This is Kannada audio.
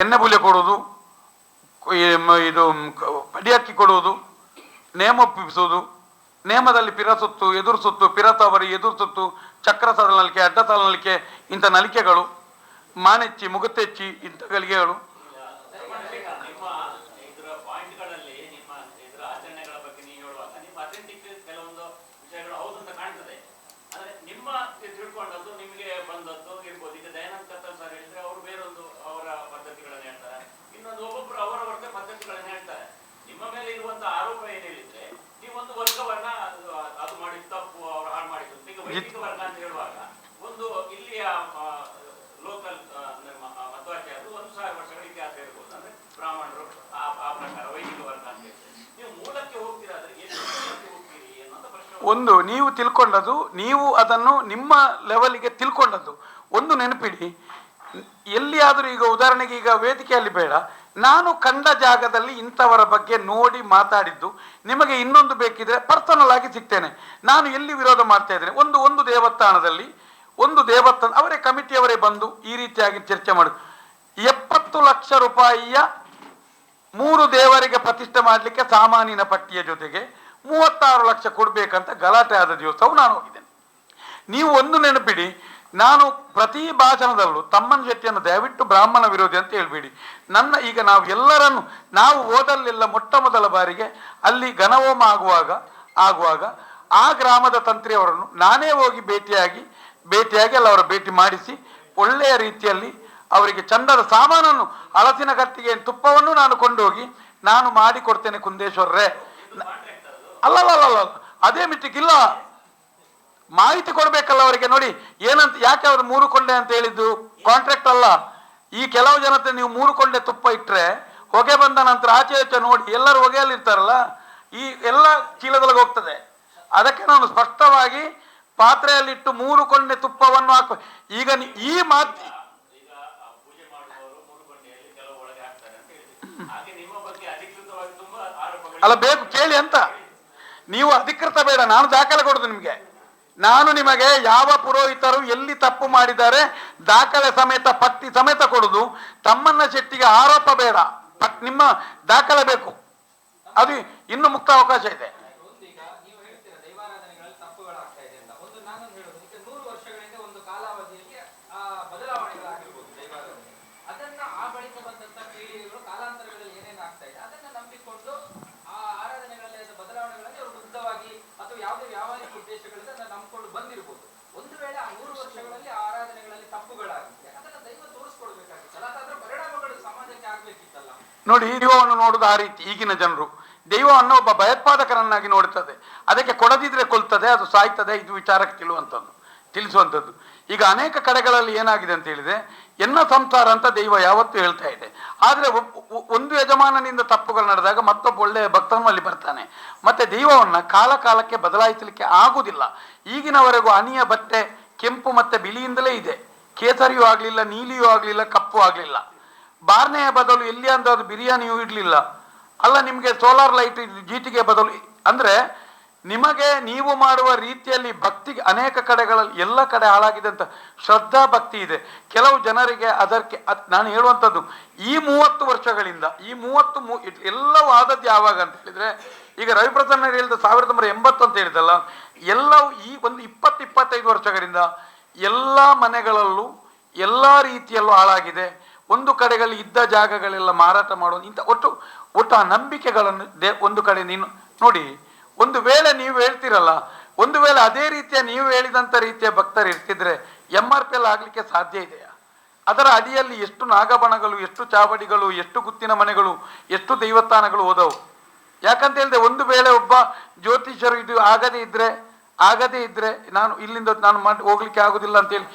ಎಣ್ಣೆಬುಲೆ ಕೊಡುವುದು ಇದು ಪಡಿಯಕ್ಕಿ ಕೊಡುವುದು, ನೇಮ ಒಪ್ಪಿಸುವುದು, ನೇಮದಲ್ಲಿ ಪಿರಸುತ್ತು ಎದುರು ಸುತ್ತು ಪಿರತವರಿ ಎದುರು ಸುತ್ತು, ಚಕ್ರ ನಲಿಕೆ, ಅಡ್ಡ ಸಾಲ ನಲಿಕೆ, ಇಂಥ ನಲಿಕೆಗಳು, ಮಾನೆಚ್ಚಿ, ಮುಗುತೆಚ್ಚಿ ಇಂಥ ಗಳಿಗೆಗಳು ನಿಮ್ಮ ಇದರ ಪಾಯಿಂಟ್ಗಳಲ್ಲಿ ನಿಮ್ಮ ಇದರ ಆಚರಣೆಗಳ ಬಗ್ಗೆ ನೀವು ಹೇಳುವಾಗ ನಿಮ್ಮ ಅಥೆಂಟಿಕ್ ಕೆಲವೊಂದು ವಿಷಯಗಳು ಹೌದು ಅಂತ ಕಾಣ್ತದೆ ಆದ್ರೆ ನಿಮ್ಮ ತಿ- ತಿಳ್ಕೊಂಡದ್ದು ನಿಮಗೆ ಬಂದದ್ದು ಇರ್ಬೋದು ಈಗ ದಯಾನಂದ ಕತ್ತಲ್ ಸರ್ ಹೇಳಿದ್ರೆ ಅವರು ಬೇರೊಂದು ಅವರ ಪದ್ಧತಿಗಳನ್ನು ಹೇಳ್ತಾರೆ ಇನ್ನೊಂದು ಒಬ್ಬೊಬ್ರು ಅವರವರದೇ ಪದ್ಧತಿಗಳನ್ನು ಹೇಳ್ತಾರೆ ನಿಮ್ಮ ಮೇಲೆ ಇರುವಂತ ಆರೋಪ ಏನ್ ಹೇಳಿದ್ರೆ ಒಂದು ವರ್ಗವನ್ನ ಅದು ಮಾಡಿದ ತಪ್ಪು ಅವರು ಹಾಳು ಮಾಡಿದ್ರು. ಈಗ ವೈದಿಕ ವರ್ಗ ಅಂತ ಹೇಳುವಾಗ ಒಂದು ಇಲ್ಲಿಯ ಲೋಕಲ್ ಮಧ್ವಾಚಾರ್ಯರು ಒಂದು ಸಾವಿರ ವರ್ಷಗಳ ಇತಿಹಾಸ ಇರ್ಬೋದು ಅಂದ್ರೆ ಬ್ರಾಹ್ಮಣರು ಆ ಪ್ರಕಾರ ವೈದಿಕ ವರ್ಗ ಅಂತ ಹೇಳ್ತಾರೆ ನೀವು ಮೂಲಕ್ಕೆ ಹೋಗ್ತೀರಾದ್ರೆ ಎಷ್ಟು ಹೋಗ್ತೀರಿ ಅನ್ನೋದು ಪ್ರಶ್ನೆ ಒಂದು ನೀವು ತಿಳ್ಕೊಂಡದ್ದು ನೀವು ಅದನ್ನು ನಿಮ್ಮ ಲೆವೆಲ್ಗೆ ತಿಳ್ಕೊಂಡದ್ದು ಒಂದು ನೆನಪಿಡಿ ಎಲ್ಲಿಯಾದರೂ ಈಗ ಉದಾಹರಣೆಗೆ ಈಗ ವೇದಿಕೆಯಲ್ಲಿ ಬೇಡ ನಾನು ಕಂಡ ಜಾಗದಲ್ಲಿ ಇಂಥವರ ಬಗ್ಗೆ ನೋಡಿ ಮಾತಾಡಿದ್ದು ನಿಮಗೆ ಇನ್ನೊಂದು ಬೇಕಿದ್ರೆ ಪರ್ಸನಲ್ ಆಗಿ ಸಿಗ್ತೇನೆ. ನಾನು ಎಲ್ಲಿ ವಿರೋಧ ಮಾಡ್ತಾ ಇದ್ದೇನೆ? ಒಂದು ಒಂದು ದೇವಸ್ಥಾನದಲ್ಲಿ, ಒಂದು ದೇವಸ್ಥಾನ ಅವರೇ ಕಮಿಟಿಯವರೇ ಬಂದು ಈ ರೀತಿಯಾಗಿ ಚರ್ಚೆ ಮಾಡು. ಎಪ್ಪತ್ತು ಲಕ್ಷ ರೂಪಾಯಿಯ ಮೂರು ದೇವರಿಗೆ ಪ್ರತಿಷ್ಠೆ ಮಾಡಲಿಕ್ಕೆ ಸಾಮಾನಿನ ಪಟ್ಟಿಯ ಜೊತೆಗೆ ಮೂವತ್ತಾರು ಲಕ್ಷ ಕೊಡಬೇಕಂತ ಗಲಾಟೆ ಆದ ದಿವಸವು ನಾನು ಹೋಗಿದ್ದೇನೆ. ನೀವು ಒಂದು ನೆನಪಿಡಿ ನಾನು ಪ್ರತಿ ಭಾಷಣದಲ್ಲೂ ತಮ್ಮನ ಶೆಟ್ಟಿಯನ್ನು ದಯವಿಟ್ಟು ಬ್ರಾಹ್ಮಣ ವಿರೋಧಿ ಅಂತ ಹೇಳ್ಬೇಡಿ. ನನ್ನ ಈಗ ನಾವು ಎಲ್ಲರನ್ನು, ನಾವು ಓದಲ್ಲೆಲ್ಲ ಮೊಟ್ಟ ಮೊದಲ ಬಾರಿಗೆ, ಅಲ್ಲಿ ಘನಹೋಮ ಆಗುವಾಗ ಆಗುವಾಗ ಆ ಗ್ರಾಮದ ತಂತ್ರಿಯವರನ್ನು ನಾನೇ ಹೋಗಿ ಭೇಟಿಯಾಗಿ ಭೇಟಿಯಾಗಿ ಅಲ್ಲಿ ಅವರ ಭೇಟಿ ಮಾಡಿಸಿ, ಒಳ್ಳೆಯ ರೀತಿಯಲ್ಲಿ ಅವರಿಗೆ ಚಂದದ ಸಾಮಾನನ್ನು ಹಳಸಿನ ಕಟ್ಟಿಗೆ ತುಪ್ಪವನ್ನು ನಾನು ಕೊಂಡೋಗಿ ನಾನು ಮಾಡಿ ಕೊಡ್ತೇನೆ ಕುಂದೇಶ್ವರರೇ. ಅಲ್ಲಲ್ಲ ಅಲ್ಲ ಅದೇ ಇಲ್ಲ ಮಾಹಿತಿ ಕೊಡಬೇಕಲ್ಲ ಅವರಿಗೆ ನೋಡಿ ಏನಂತ ಯಾಕೆ ಅವರು ಮೂರು ಕೊಂಡೆ ಅಂತ ಹೇಳಿದ್ದು? ಕಾಂಟ್ರಾಕ್ಟ್ ಅಲ್ಲ. ಈ ಕೆಲವು ಜನತೆ ನೀವು ಮೂರು ಕೊಂಡೆ ತುಪ್ಪ ಇಟ್ಟರೆ ಹೊಗೆ ಬಂದ ನಂತರ ಆಚೆ ಆಚೆ ನೋಡಿ ಎಲ್ಲರೂ ಹೊಗೆಯಲ್ಲಿ ಇರ್ತಾರಲ್ಲ ಈ ಎಲ್ಲ ಚೀಲದೊಳಗೆ ಹೋಗ್ತದೆ. ಅದಕ್ಕೆ ನಾನು ಸ್ಪಷ್ಟವಾಗಿ ಪಾತ್ರೆಯಲ್ಲಿಟ್ಟು ಮೂರು ಕೊಂಡೆ ತುಪ್ಪವನ್ನು ಹಾಕ. ಈಗ ಈ ಮಾತು ಅಲ್ಲ ಬೇಕು ಕೇಳಿ ಅಂತ. ನೀವು ಅಧಿಕೃತ ಬೇಡ ನಾನು ದಾಖಲೆ ಕೊಡುದು ನಿಮಗೆ. ನಾನು ನಿಮಗೆ ಯಾವ ಪುರೋಹಿತರು ಎಲ್ಲಿ ತಪ್ಪು ಮಾಡಿದ್ದಾರೆ, ದಾಖಲೆ ಸಮೇತ ಪಟ್ಟಿ ಸಮೇತ ಕೊಡುದು, ತಮ್ಮನ್ನ ಶೆಟ್ಟಿಗೆ ಆರೋಪ ಬೇಡ. ನಿಮ್ಮ ದಾಖಲೆ ಬೇಕು. ಅದು ಇನ್ನು ಮುಕ್ತ ಅವಕಾಶ ಇದೆ. ಯಾವುದೇ ವ್ಯಾವಹಾರಿಕ ಉದ್ದೇಶಗಳಿಂದ ನಾನು ನಂಬಿಕೊಂಡು ಬಂದಿರಬಹುದು ಒಂದು ವೇಳೆ ಆ ನೂರು ವರ್ಷಗಳಲ್ಲಿ ಆ ಆರಾಧನೆಗಳಲ್ಲಿ ತಪ್ಪುಗಳಾಗುತ್ತೆ. ಅದನ್ನ ದೈವ ತೋರಿಸ್ಕೊಳ್ಬೇಕಾಗಿತ್ತಲ್ಲ ಅದಾದ್ರೆ ಪರಿಣಾಮಗಳು ಸಮಾಜಕ್ಕೆ ಆಗ್ಬೇಕಿತ್ತಲ್ಲ. ನೋಡಿ ದೈವವನ್ನು ನೋಡುದು ಆ ರೀತಿ ಈಗಿನ ಜನರು. ದೈವವನ್ನು ಒಬ್ಬ ಭಯೋತ್ಪಾದಕರನ್ನಾಗಿ ನೋಡುತ್ತದೆ. ಅದಕ್ಕೆ ಕೊಡದಿದ್ರೆ ಕೊಲ್ತದೆ, ಅದು ಸಾಯ್ತದೆ, ಇದು ವಿಚಾರಕ್ಕೆ ತಿಳುವಂಥದ್ದು, ತಿಳಿಸುವಂಥದ್ದು. ಈಗ ಅನೇಕ ಕಡೆಗಳಲ್ಲಿ ಏನಾಗಿದೆ ಅಂತ ಹೇಳಿದೆ ಎನ್ನ ಸಂಸಾರ ಅಂತ ದೈವ ಯಾವತ್ತೂ ಹೇಳ್ತಾ ಇದೆ. ಆದರೆ ಒಂದು ಯಜಮಾನನಿಂದ ತಪ್ಪುಗಳು ನಡೆದಾಗ ಮತ್ತೊಬ್ಬ ಒಳ್ಳೆಯ ಭಕ್ತನು ಅಲ್ಲಿ ಬರ್ತಾನೆ. ಮತ್ತೆ ದೈವವನ್ನ ಕಾಲ ಕಾಲಕ್ಕೆ ಬದಲಾಯಿಸಲಿಕ್ಕೆ ಆಗುವುದಿಲ್ಲ ಈಗಿನವರೆಗೂ ಅನಿಯ ಬಟ್ಟೆ, ಕೆಂಪು ಮತ್ತೆ ಬಿಳಿಯಿಂದಲೇ ಇದೆ. ಕೇಸರಿಯೂ ಆಗಲಿಲ್ಲ, ನೀಲಿಯೂ ಆಗಲಿಲ್ಲ, ಕಪ್ಪು ಆಗಲಿಲ್ಲ. ಬಾರ್ನೆಯ ಬದಲು ಎಲ್ಲಿ ಅಂದ್ರೆ ಅದು ಬಿರಿಯಾನಿಯೂ ಇಡಲಿಲ್ಲ. ಅಲ್ಲ, ನಿಮಗೆ ಸೋಲಾರ್ ಲೈಟ್ ಜೀಟಿಗೆ ಬದಲು ಅಂದ್ರೆ ನಿಮಗೆ ನೀವು ಮಾಡುವ ರೀತಿಯಲ್ಲಿ ಭಕ್ತಿ ಅನೇಕ ಕಡೆಗಳಲ್ಲಿ ಎಲ್ಲ ಕಡೆ ಹಾಳಾಗಿದೆ ಅಂತ ಶ್ರದ್ಧಾ ಭಕ್ತಿ ಇದೆ. ಕೆಲವು ಜನರಿಗೆ ಅದಕ್ಕೆ ಅದ್- ನಾನು ಹೇಳುವಂಥದ್ದು, ಈ ಮೂವತ್ತು ವರ್ಷಗಳಿಂದ, ಈ ಮೂವತ್ತು ಮೂ ಎಲ್ಲವೂ ಆದದ್ದು ಯಾವಾಗ ಅಂತ ಹೇಳಿದರೆ, ಈಗ ರವಿಪ್ರಸನ್ನ ಹೇಳಿದ ಸಾವಿರದ ಒಂಬೈನೂರ ಎಂಬತ್ತು ಅಂತ ಹೇಳಿದಲ್ಲ ಎಲ್ಲವೂ ಈ ಒಂದು ಇಪ್ಪತ್ತು, ಇಪ್ಪತ್ತೈದು ವರ್ಷಗಳಿಂದ ಎಲ್ಲ ಮನೆಗಳಲ್ಲೂ ಎಲ್ಲ ರೀತಿಯಲ್ಲೂ ಹಾಳಾಗಿದೆ. ಒಂದು ಕಡೆಗಳಲ್ಲಿ ಇದ್ದ ಜಾಗಗಳೆಲ್ಲ ಮಾರಾಟ ಮಾಡೋದು ಇಂಥ ಒಟ್ಟು ಒಟ್ಟು ಆ ನಂಬಿಕೆಗಳನ್ನು ದೇ, ಒಂದು ಕಡೆ ನೀನು ನೋಡಿ ಒಂದು ವೇಳೆ ನೀವು ಹೇಳ್ತಿರಲ್ಲ, ಒಂದು ವೇಳೆ ಅದೇ ರೀತಿಯ ನೀವು ಹೇಳಿದಂಥ ರೀತಿಯ ಭಕ್ತರು ಇರ್ತಿದ್ರೆ ಎಂ ಆರ್ ಪಿ ಎಲ್ ಆಗಲಿಕ್ಕೆ ಸಾಧ್ಯ ಇದೆಯಾ? ಅದರ ಅಡಿಯಲ್ಲಿ ಎಷ್ಟು ನಾಗಬಣಗಳು, ಎಷ್ಟು ಚಾವಡಿಗಳು, ಎಷ್ಟು ಗುತ್ತಿನ ಮನೆಗಳು, ಎಷ್ಟು ದೈವಸ್ಥಾನಗಳು ಹೋದವು? ಯಾಕಂತ ಹೇಳಿದೆ, ಒಂದು ವೇಳೆ ಒಬ್ಬ ಜ್ಯೋತಿಷರು ಇದು ಆಗದೇ ಇದ್ರೆ ಆಗದೇ ಇದ್ರೆ ನಾನು ಇಲ್ಲಿಂದ ನಾನು ಮಾಡಿ ಹೋಗ್ಲಿಕ್ಕೆ ಆಗುದಿಲ್ಲ ಅಂತೇಳಿ